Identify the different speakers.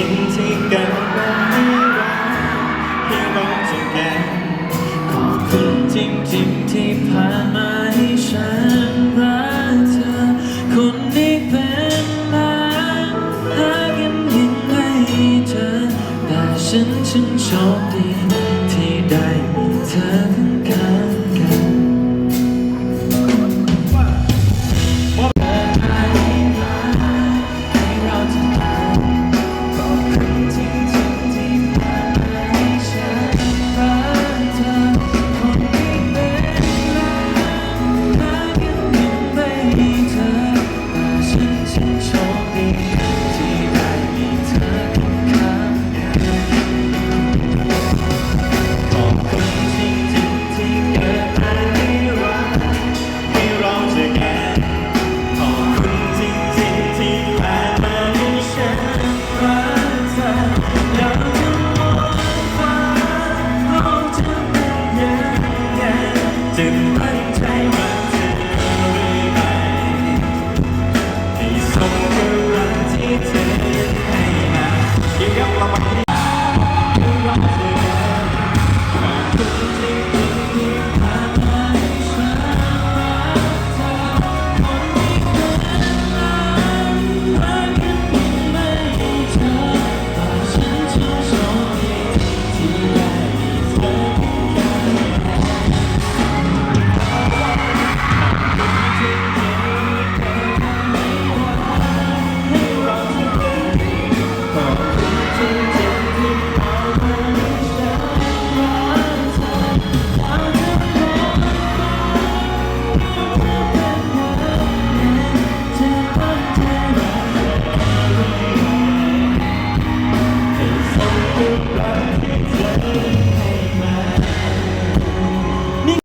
Speaker 1: สิ่งที่เกิดวันนี้เราให้เราเจอกันขอบคุณจริงๆที่ผ่านมาให้ฉันรักเธอคนที่เป็นมาหากันยังไงเจอแต่ฉันช่างโชคดี จ็บไปใจมันจะไม่ไปที่ส่งเรื่องที่เธอให้มายิ่งยับเราไป